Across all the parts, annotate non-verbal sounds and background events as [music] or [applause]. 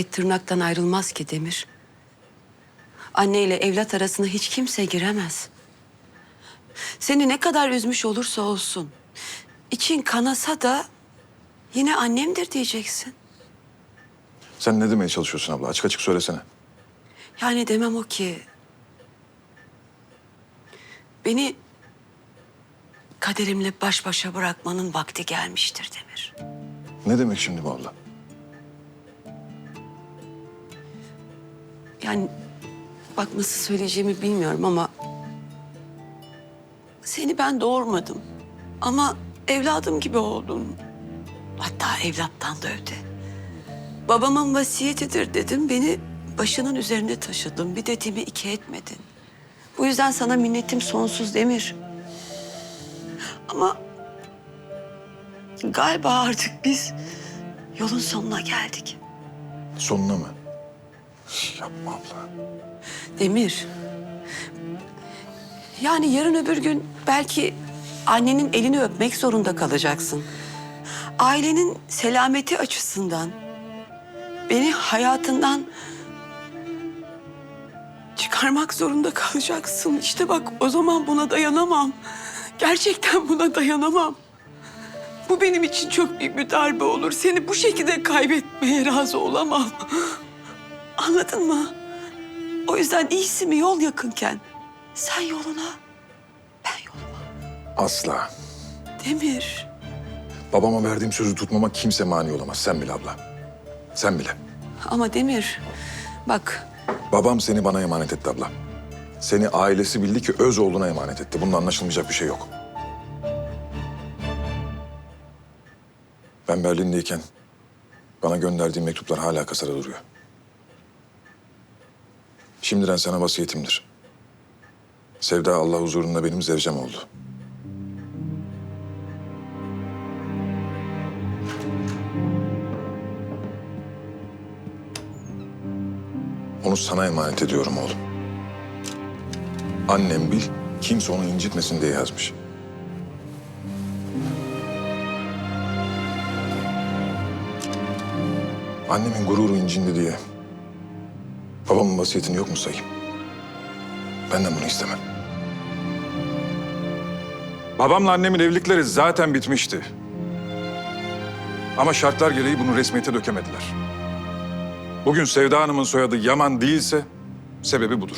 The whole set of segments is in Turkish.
et tırnaktan ayrılmaz ki Demir. Anne ile evlat arasına hiç kimse giremez. Seni ne kadar üzmüş olursa olsun, için kanasa da yine annemdir diyeceksin. Sen ne demeye çalışıyorsun abla? Açık açık söylesene. Yani demem o ki... Beni kaderimle baş başa bırakmanın vakti gelmiştir Demir. Ne demek şimdi bu abla? Yani bak nasıl söyleyeceğimi bilmiyorum ama... Seni ben doğurmadım. Ama evladım gibi oldun. Hatta evlattan da öte. Babamın vasiyetidir dedim. Beni başının üzerinde taşıdın. Bir dediğimi iki etmedin. Bu yüzden sana minnetim sonsuz Demir. Ama galiba artık biz yolun sonuna geldik. Sonuna mı? Yapma abla. Demir. Yani yarın öbür gün belki annenin elini öpmek zorunda kalacaksın. Ailenin selameti açısından beni hayatından çıkarmak zorunda kalacaksın. İşte bak o zaman buna dayanamam. Gerçekten buna dayanamam. Bu benim için çok büyük bir darbe olur. Seni bu şekilde kaybetmeye razı olamam. Anladın mı? O yüzden iyisi mi yol yakınken? Sen yoluna, ben yoluma. Asla. Demir, Babama verdiğim sözü tutmama kimse mani olamaz. Sen bile abla. Sen bile. ama Demir, bak Babam seni bana emanet etti abla. Seni ailesi bildi ki öz oğluna emanet etti. Bunun anlaşılmayacak bir şey yok. Ben Berlin'deyken bana gönderdiği mektuplar hala kasada duruyor. Şimdiden sana vasiyetimdir. Sevda Allah huzurunda benim zevcem oldu. Onu sana emanet ediyorum oğlum. Annem bil, kimse onu incitmesin diye yazmış. Annemin gururu incindi diye babamın vasiyetini yok mu sayayım? Benden bunu istemem. Babamla annemin evlilikleri zaten bitmişti. Ama şartlar gereği bunu resmiyete dökemediler. Bugün Sevda Hanım'ın soyadı Yaman değilse sebebi budur.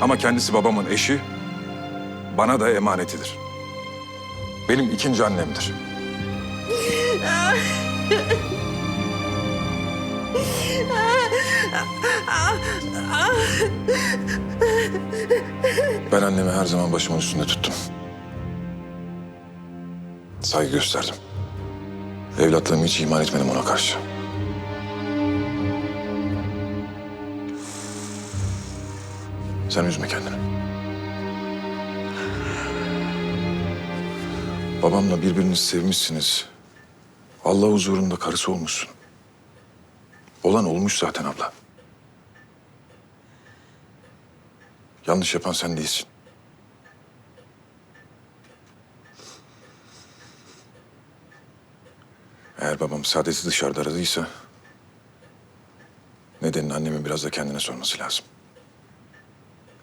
Ama kendisi babamın eşi, bana da emanetidir. Benim ikinci annemdir. [laughs] Ben annemi her zaman başımın üstünde tuttum. Saygı gösterdim. Evlatlığımı hiç iman etmedim ona karşı. Sen üzme kendini. Babamla birbirinizi sevmişsiniz. Allah huzurunda karısı olmuşsun. Olan olmuş zaten abla. Yanlış yapan sen değilsin. Eğer babam saadeti dışarıda aradıysa... ...nedenini annemin biraz da kendine sorması lazım.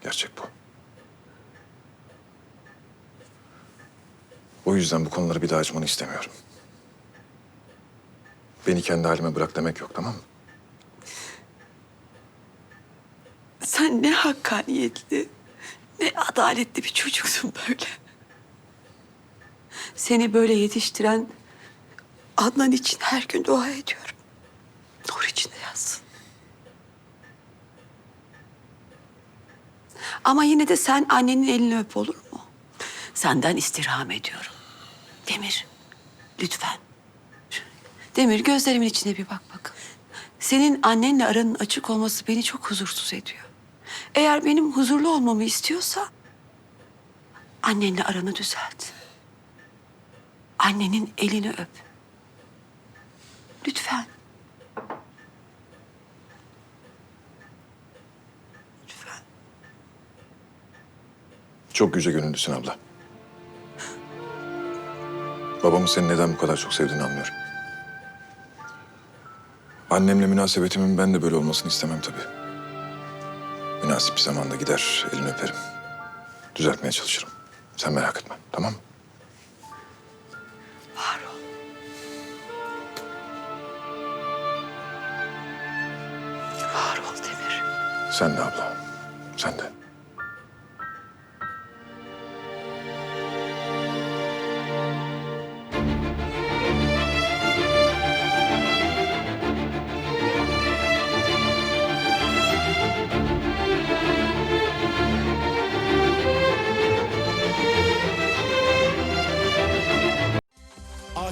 Gerçek bu. O yüzden bu konuları bir daha açmanı istemiyorum. Beni kendi halime bırak demek yok tamam mı? Sen ne hakkaniyetli, ne adaletli bir çocuksun böyle. Seni böyle yetiştiren Adnan için her gün dua ediyorum. Nur içinde yatsın. Ama yine de sen annenin elini öp olur mu? Senden istirham ediyorum. Demir, lütfen. Demir gözlerimin içine bir bak bak. Senin annenle aranın açık olması beni çok huzursuz ediyor. Eğer benim huzurlu olmamı istiyorsa annenle aranı düzelt. Annenin elini öp. Lütfen. Lütfen. Çok yüce gönüllüsün abla. Babamın seni neden bu kadar çok sevdiğini anlıyorum. Annemle münasebetimin ben de böyle olmasını istemem tabii. Münasip bir zamanda gider, elini öperim. Düzeltmeye çalışırım. Sen merak etme, tamam mı? Var ol. Var ol Demir. Sen de abla, sen de.